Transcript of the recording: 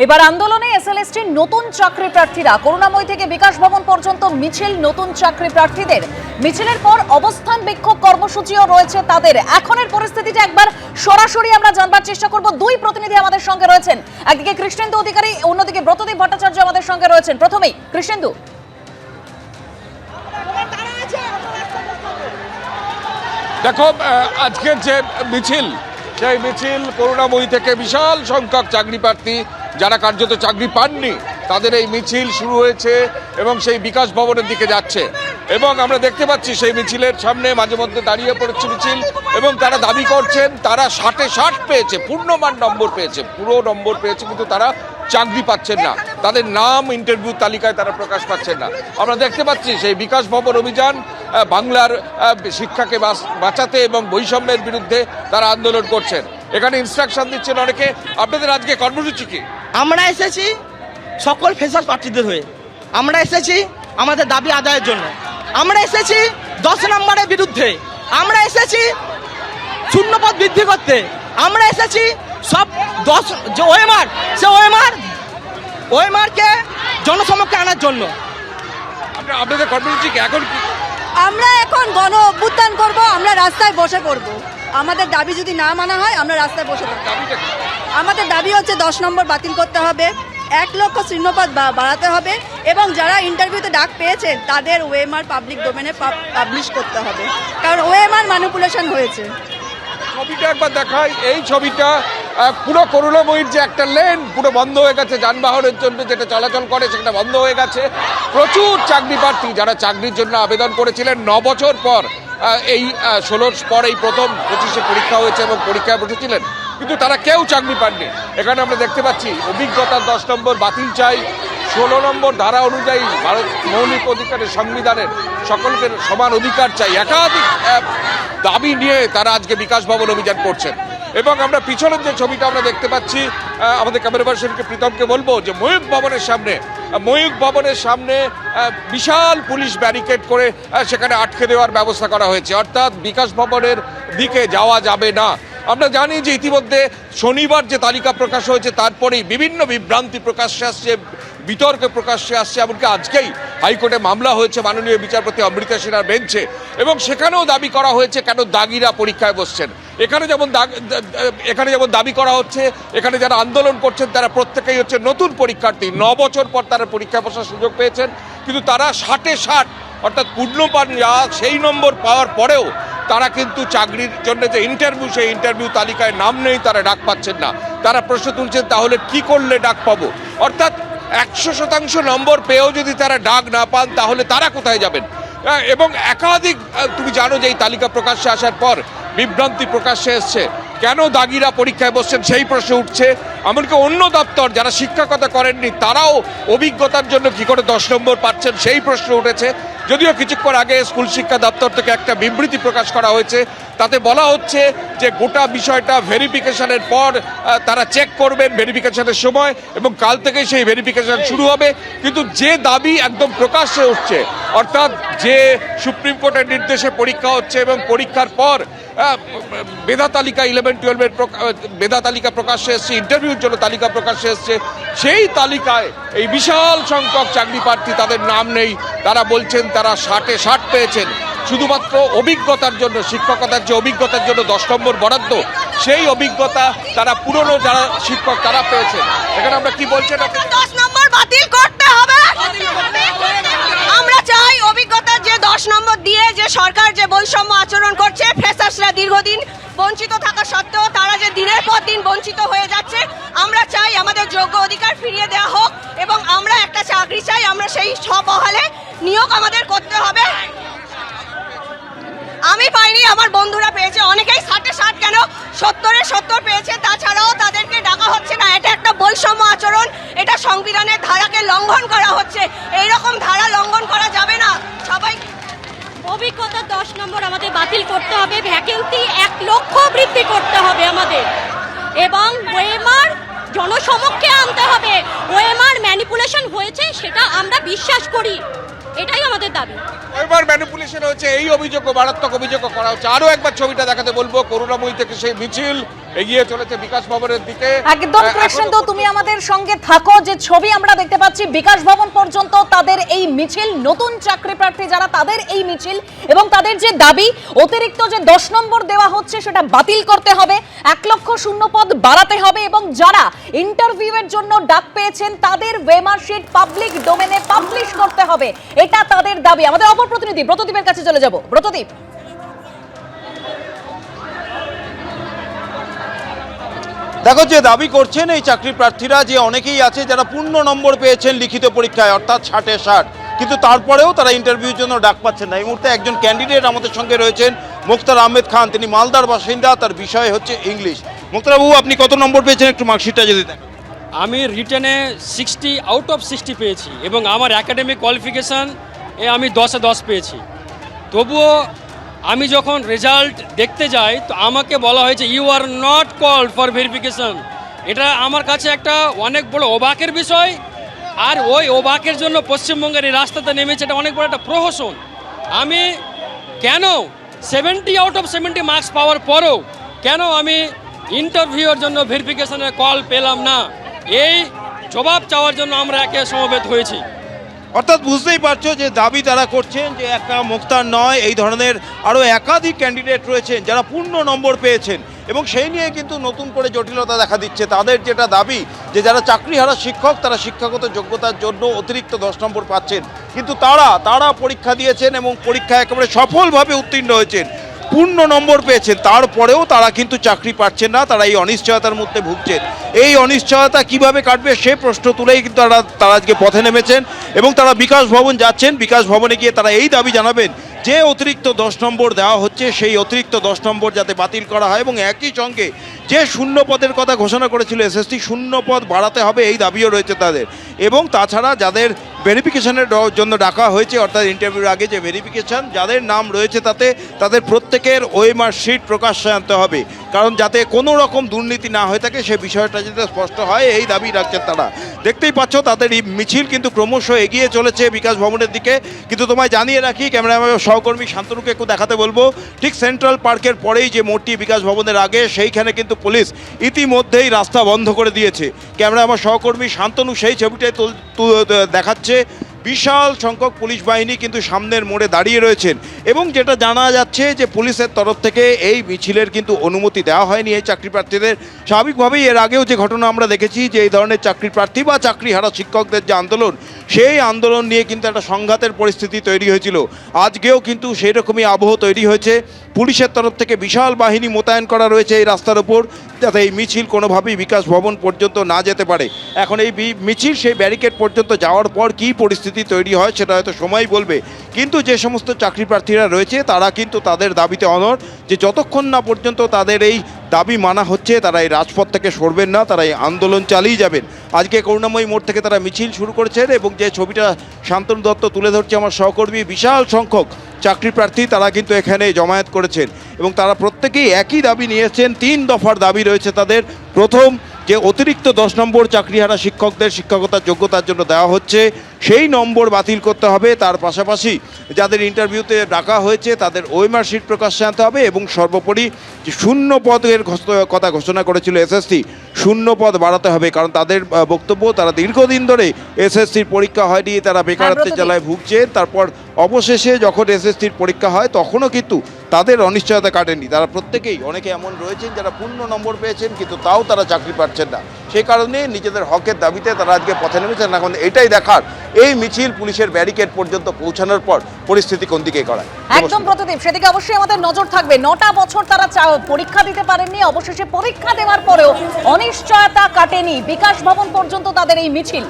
এবার আন্দোলনে এসএলএসটির নতুন চাকরি প্রার্থীরা, করুণাময় থেকে বিকাশ ভবন পর্যন্ত মিছিল, নতুন চাকরি প্রার্থীদের। মিছিলের পর অবস্থান বিক্ষোভ কর্মসূচিও রয়েছে তাদের। এখনের পরিস্থিতিটা একবার সরাসরি আমরা জানবার চেষ্টা করব। দুই প্রতিনিধি আমাদের সঙ্গে রয়েছেন। একদিকে কৃষ্ণেন্দু অধিকারী, অন্যদিকে ব্রতদীপ ভট্টাচার্য আমাদের সঙ্গে রয়েছেন। প্রথমেই কৃষ্ণেন্দু। দেখো আজকের যে মিছিল, সেই মিছিল করুণাময়ী থেকে বিশাল সংখ্যক চাকরি প্রার্থী যারা কার্যত চাকরি পাননি, তাদের এই মিছিল শুরু হয়েছে এবং সেই বিকাশ ভবনের দিকে যাচ্ছে। এবং আমরা দেখতে পাচ্ছি সেই মিছিলের সামনে মাঝে মধ্যে দাঁড়িয়ে পড়েছে মিছিল এবং তারা দাবি করছেন, তারা ষাটে ষাট পেয়েছে, পূর্ণমান নম্বর পেয়েছে, পুরো নম্বর পেয়েছে কিন্তু তারা চাকরি পাচ্ছেন না। তাদের নাম ইন্টারভিউ তালিকায় তারা প্রকাশ পাচ্ছেন না। আমরা দেখতে পাচ্ছি সেই বিকাশ ভবন অভিযান বাংলার শিক্ষাকে বাঁচাতে এবং বৈষম্যের বিরুদ্ধে তারা আন্দোলন করছেন। এখানে ইনস্ট্রাকশন দিচ্ছেন অনেকে। আপনাদের আজকে কর্মসূচি কি? আমরা এসেছি সকল ফেসার প্রার্থীদের হয়ে। আমরা এসেছি আমাদের দাবি আদায়ের জন্য। আমরা এসেছি দশ নম্বরের বিরুদ্ধে। আমরা এসেছি শূন্যপদ বৃদ্ধি করতে। আমরা এসেছি সব দশ যে ওএমআর সে ওএমআর ওএমআরকে জনসমক্ষে আনার জন্য। আপনাদের কর্মসূচি এখন আমরা এখন গণ অভ্যুত্থান করব আমরা রাস্তায় বসে পড়ব। আমাদের দাবি যদি না মানা হয় আমরা রাস্তায় বসে থাকব কি? আমাদের দাবি হচ্ছে দশ নম্বর বাতিল করতে হবে। এক লক্ষ শূন্যপদ বাড়াতে হবে এবং যারা ইন্টারভিউতে ডাক পেয়েছেন তাদের ওএমআর পাবলিক ডোমেনে পাবলিশ করতে হবে। কারণ ওএমআর ম্যানিপুলেশন হয়েছে। ছবিটা একবার দেখাই। এই ছবিটা পুরো করুণাময়ীর যে একটা লেন পুরো বন্ধ হয়ে গেছে যানবাহনের জন্য, যেটা চলাচল করে সেটা বন্ধ হয়ে গেছে। প্রচুর চাকরি প্রার্থী যারা চাকরির জন্য আবেদন করেছিলেন ন বছর পর এই ষোলোর পর এই প্রথম পঁচিশে পরীক্ষা হয়েছে এবং পরীক্ষায় বসেছিলেন। কিন্তু তারা কেউ চাকরি পাননি। এখানে আমরা দেখতে পাচ্ছি অভিজ্ঞতার দশ নম্বর, বাতিল চাই। ষোলো নম্বর ধারা অনুযায়ী ভারত মৌলিক অধিকারের সংবিধানের সকলকে সমান অধিকার চাই। একাধিক দাবি নিয়ে তারা আজকে বিকাশ ভবন অভিযান করছেন। এবং আমরা পিছনের যে ছবিটা আমরা দেখতে পাচ্ছি আমাদের ক্যামেরা পার্সনকে, প্রীতমকে বলব যে ময়ূক ভবনের সামনে ময়ূক ভবনের সামনে বিশাল পুলিশ ব্যারিকেড করে সেখানে আটকে দেওয়ার ব্যবস্থা করা হয়েছে। অর্থাৎ বিকাশ ভবনের দিকে যাওয়া যাবে না। আমরা জানি যে ইতিমধ্যে শনিবার যে তালিকা প্রকাশ হয়েছে, তারপরেই বিভিন্ন বিভ্রান্তি প্রকাশ্যে আসছে, বিতর্কে প্রকাশ্যে আসছে, এমনকি আজকেই হাইকোর্টে মামলা হয়েছে, মাননীয় বিচারপতি অমৃতা সেনার বেঞ্চে। এবং সেখানেও দাবি করা হয়েছে, কেন দাগিরা পরীক্ষায় বসছেন। এখানে যেমন এখানে যেমন দাবি করা হচ্ছে, এখানে যারা আন্দোলন করছেন, তারা প্রত্যেকেই হচ্ছে নতুন পরীক্ষার্থী। ন বছর পর তারা পরীক্ষায় বসার সুযোগ পেয়েছেন, কিন্তু তারা ষাটে ষাট অর্থাৎ পূর্ণপান যা সেই নম্বর পাওয়ার পরেও তারা কিন্তু চাকরির জন্য যে ইন্টারভিউ সেই ইন্টারভিউ তালিকায় নাম নেই, তারা ডাক পাচ্ছেন না। তারা প্রশ্ন তুলছেন, তাহলে কি করলে ডাক পাবো? অর্থাৎ একশো শতাংশ নম্বর পেয়েও যদি তারা ডাক না পান, তাহলে তারা কোথায় যাবেন? এবং একাধিক তুমি জানো যে এই তালিকা প্রকাশ্যে আসার পর বিভ্রান্তি প্রকাশ্যে এসছে। কেন দাগিরা পরীক্ষায় বসছেন সেই প্রশ্ন উঠছে। এমনকি অন্য দপ্তর যারা শিক্ষকতা করেননি, তারাও অভিজ্ঞতার জন্য কি করে দশ নম্বর পাচ্ছেন সেই প্রশ্ন উঠেছে। যদিও কিছুক্ষণ আগে স্কুল শিক্ষা দপ্তর থেকে একটা বিবৃতি প্রকাশ করা হয়েছে। তাতে বলা হচ্ছে যে গোটা বিষয়টা ভেরিফিকেশনের পর তারা চেক করবেন ভেরিফিকেশনের সময় এবং কাল থেকে সেই ভেরিফিকেশন শুরু হবে। কিন্তু যে দাবি একদম প্রকাশ্যে উঠছে, অর্থাৎ যে সুপ্রিম কোর্টের নির্দেশে পরীক্ষা হচ্ছে এবং পরীক্ষার পর মেধা তালিকা ইলেভেন টুয়েলভের মেধা তালিকা প্রকাশ্যে এসছে ইন্টারভিউর জন্য তালিকা প্রকাশ্যে এসছে। সেই তালিকায় এই বিশাল সংখ্যক চাকরি প্রার্থী তাদের নাম নেই। তারা বলছেন তারা ষাটে ষাট পেয়েছেন। শুধুমাত্র অভিজ্ঞতার জন্য, শিক্ষকতার যে অভিজ্ঞতার জন্য দশ নম্বর বরাদ্দ, সেই অভিজ্ঞতা তারা পুরনো যারা শিক্ষক, তারা পেয়েছেন। এখানে আমরা কি বলছেন দশ নম্বর বাতিল করতে হবে। আমরা চাই অভিজ্ঞতার যে দশ নম্বর দিয়ে যে সরকার যে বৈষম্য আচরণ করছে ফেসাসরা দীর্ঘদিন বঞ্চিত থাকা সত্ত্বেও তারা যে দিনের পর দিন বঞ্চিত হয়ে যাচ্ছে, আমরা চাই আমাদের যোগ্য অধিকার ফিরিয়ে দেওয়া হোক এবং আমরা একটা চাকরি চাই, আমরা সেই সবহালে নিয়োগ আমাদের করতে হবে। আমি পাইনি, আমার বন্ধুরা পেয়েছে অনেকেই ষাটে ষাট কেন সত্তরে সত্তর পেয়েছে তাছাড়াও তাদেরকে ডাকা হচ্ছে না এটা একটা বৈষম্য আচরণ এটা সংবিধানের ধারাকে লঙ্ঘন করা হচ্ছে এই রকম ধারা লঙ্ঘন করা যাবে না সবাই অভিজ্ঞতা দশ নম্বর আমাদের বাতিল করতে হবে ভ্যাকেন্সি এক বৃদ্ধি করতে হবে আমাদের। এবং ওয়েমার জনসমক্ষে আনতে হবে। ওয়েমার ম্যানিপুলেশন হয়েছে, সেটা আমরা বিশ্বাস করি। এটাই আমাদের দাবি। এবার ম্যানিপুলেশন হচ্ছে এই অভিযোগ মারাত্মক অভিযোগ করা হচ্ছে। আরও একবার ছবিটা দেখাতে বলব করুণাময়ী থেকে সেই মিছিল এগিয়ে চলেছে বিকাশ ভবনের দিকে। একদম কৃষ্ণেন্দু তুমি আমাদের সঙ্গে থাকো যে ছবি আমরা দেখতে পাচ্ছি বিকাশ ভবন পর্যন্ত তাদের এই মিছিল নতুন চাকরি প্রার্থী যারা তাদের এই মিছিল এবং তাদের যে দাবি অতিরিক্ত যে দশ নম্বর দেওয়া হচ্ছে সেটা বাতিল করতে হবে। এক লক্ষ শূন্য পদ বাড়াতে হবে এবং যারা ইন্টারভিউ এর জন্য ডাক পেয়েছেন তাদের ওয়েমার্কশিট পাবলিক ডোমেনে পাবলিশ করতে হবে। এটা তাদের দাবি। আমাদের অপর প্রতিনিধি ব্রতদীপের কাছে চলে যাব। ব্রতদীপ। দেখো, যে দাবি করছেন এই চাকরি প্রার্থীরা, যে অনেকেই আছে যারা পূর্ণ নম্বর পেয়েছেন লিখিত পরীক্ষায়, অর্থাৎ ষাটে ষাট। কিন্তু তারপরেও তারা ইন্টারভিউর জন্য ডাক পাচ্ছেন না। এই মুহূর্তে একজন ক্যান্ডিডেট আমাদের সঙ্গে রয়েছেন মুক্তার আহমেদ খান। তিনি মালদার বাসিন্দা, তার বিষয় হচ্ছে ইংলিশ মুক্তারবাবু, আপনি কত নম্বর পেয়েছেন? একটু মার্কশিটটা যদি দেখেন। আমি রিটেনে সিক্সটি আউট অফ সিক্সটি পেয়েছি এবং আমার একাডেমিক কোয়ালিফিকেশান এ আমি দশে দশ পেয়েছি। তবুও আমি যখন রেজাল্ট দেখতে যাই, তো আমাকে বলা হয়েছে you are not call for verification এটা আমার কাছে একটা অনেক বড় অবাকের বিষয়। আর ওই অবাকের জন্য পশ্চিমবঙ্গের এই রাস্তাতে নেমেছে এটা অনেক বড় একটা প্রহসন। আমি কেন seventy out of seventy marks পাওয়ার পরও কেন আমি ইন্টারভিউর জন্য ভেরিফিকেশনের কল পেলাম না? এই জবাব চাওয়ার জন্য আমরা একে সমবেত হয়েছি। অর্থাৎ বুঝতেই পারছ যে দাবি তারা করছেন যে একটা মুক্তার নয়, এই ধরনের আরও একাধিক ক্যান্ডিডেট রয়েছেন যারা পূর্ণ নম্বর পেয়েছেন এবং সেই নিয়ে কিন্তু নতুন করে জটিলতা দেখা দিচ্ছে। তাদের যেটা দাবি যে যারা চাকরি চাকরিহারা শিক্ষক, তারা শিক্ষাগত যোগ্যতার জন্য অতিরিক্ত দশ নম্বর পাচ্ছেন। কিন্তু তারা তারা পরীক্ষা দিয়েছেন এবং পরীক্ষা একেবারে সফলভাবে উত্তীর্ণ হয়েছেন। পূর্ণ নম্বর পেয়েছেন, তারপরেও তারা কিন্তু চাকরি পাচ্ছেন না, তারা এই অনিশ্চয়তার মধ্যে ভুগছেন। এই অনিশ্চয়তা কীভাবে কাটবে সে প্রশ্ন তুলেই কিন্তু তারা তারা আজকে পথে নেমেছেন এবং তারা বিকাশ ভবন যাচ্ছেন। বিকাশ ভবনে গিয়ে তারা এই দাবি জানাবেন যে অতিরিক্ত দশ নম্বর দেওয়া হচ্ছে, সেই অতিরিক্ত দশ নম্বর যাতে বাতিল করা হয় এবং একই সঙ্গে যে শূন্য পদের কথা ঘোষণা করেছিল এসএসটি, শূন্য পদ বাড়াতে হবে এই দাবিও রয়েছে তাদের। এবং তাছাড়া যাদের ভেরিফিকেশনের জন্য ডাকা হয়েছে, অর্থাৎ ইন্টারভিউর আগে যে ভেরিফিকেশান যাদের নাম রয়েছে তাতে তাদের প্রত্যেকের ওয়েমার শিট প্রকাশ্যে আনতে হবে। কারণ যাতে কোনো রকম দুর্নীতি না হয়ে থাকে, সে বিষয়টা যাতে স্পষ্ট হয়, এই দাবি রাখছেন তারা। দেখতেই পাচ্ছ, তাদের মিছিল কিন্তু ক্রমশ এগিয়ে চলেছে বিকাশ ভবনের দিকে। কিন্তু তোমায় জানিয়ে রাখি, ক্যামেরাম্যান সহকর্মী শান্তনুকে একটু দেখাতে বলব। ঠিক সেন্ট্রাল পার্কের পরেই যে মোড়টি বিকাশ ভবনের আগে, সেইখানে কিন্তু পুলিশ ইতিমধ্যেই রাস্তা বন্ধ করে দিয়েছে। ক্যামেরা আমার সহকর্মী শান্তনু সেই ছবিটাই দেখাচ্ছে। বিশাল সংখ্যক পুলিশ বাহিনী কিন্তু সামনের মোড়ে দাঁড়িয়ে রয়েছেন এবং যেটা জানা যাচ্ছে যে পুলিশের তরফ থেকে এই মিছিলের কিন্তু অনুমতি দেওয়া হয়নি এই চাকরি প্রার্থীদের। স্বাভাবিকভাবেই এর আগেও যে ঘটনা আমরা দেখেছি যে এই ধরনের চাকরি প্রার্থী বা চাকরি হারা শিক্ষকদের যে আন্দোলন, সেই আন্দোলন নিয়ে কিন্তু একটা সংঘাতের পরিস্থিতি তৈরি হয়েছিল। আজকেও কিন্তু সেই রকমই আবহ তৈরি হয়েছে। পুলিশের তরফ থেকে বিশাল বাহিনী মোতায়েন করা রয়েছে এই রাস্তার ওপর যাতে এই মিছিল কোনোভাবেই বিকাশ ভবন পর্যন্ত না যেতে পারে। এখন এই মিছিল সেই ব্যারিকেড পর্যন্ত যাওয়ার পর কী পরিস্থিতি তৈরি হয় সেটা হয়তো সময় বলবে। কিন্তু যে সমস্ত চাকরি প্রার্থীরা রয়েছে, তারা কিন্তু তাদের দাবিতে অনর যে যতক্ষণ না পর্যন্ত তাদের এই দাবি মানা হচ্ছে, তারা এই রাজপথ থেকে সরবেন না, তারা এই আন্দোলন চালিয়ে যাবেন। আজকে করুণাময়ী মোড় থেকে তারা মিছিল শুরু করেছেন এবং যে ছবিটা শান্তনু দত্ত তুলে ধরছে আমার সহকর্মী, বিশাল সংখ্যক চাকরি প্রার্থী তারা কিন্তু এখানে জমায়েত করেছেন এবং তারা প্রত্যেকেই একই দাবি নিয়েছেন, তিন দফার দাবি রয়েছে তাদের। প্রথম যে অতিরিক্ত দশ নম্বর চাকরিহারা শিক্ষকদের শিক্ষকতার যোগ্যতার জন্য দেওয়া হচ্ছে সেই নম্বর বাতিল করতে হবে তার পাশাপাশি যাদের ইন্টারভিউতে ডাকা হয়েছে তাদের ওয়েমার শিট প্রকাশ্যে আনতে হবে এবং সর্বোপরি যে শূন্য পদের কথা ঘোষণা করেছিল এসএসসি শূন্য পদ বাড়াতে হবে কারণ তাদের বক্তব্য তারা দীর্ঘদিন ধরে এসএসসির পরীক্ষা হয়নি তারা বেকারত্বের। জ্বালায় ভুগছে তারপর অবশেষে যখন এসএসসির পরীক্ষা হয় তখনও কিন্তু তাদের অনিশ্চয়তা কাটেনি। তারা প্রত্যেকেই, অনেকে এমন রয়েছেন যারা পূর্ণ নম্বর পেয়েছেন, কিন্তু তাও তারা চাকরি পাচ্ছেন না। সেই কারণে নিজেদের হকের দাবিতে তারা আজকে পথে নেমেছেন। এখন এটাই দেখার, এই মিছিল পুলিশের ব্যারিকেড পর্যন্ত পৌঁছানোর পর পরিস্থিতি কোন দিকে করায় একদম প্রতিদীপ, সেদিকে অবশ্যই আমাদের নজর থাকবে। নটা বছর তারা পরীক্ষা দিতে পারেননি, অবশেষে পরীক্ষা দেওয়ার পরেও অনিশ্চয়তা কাটেনি। বিকাশ ভবন পর্যন্ত তাদের এই মিছিল।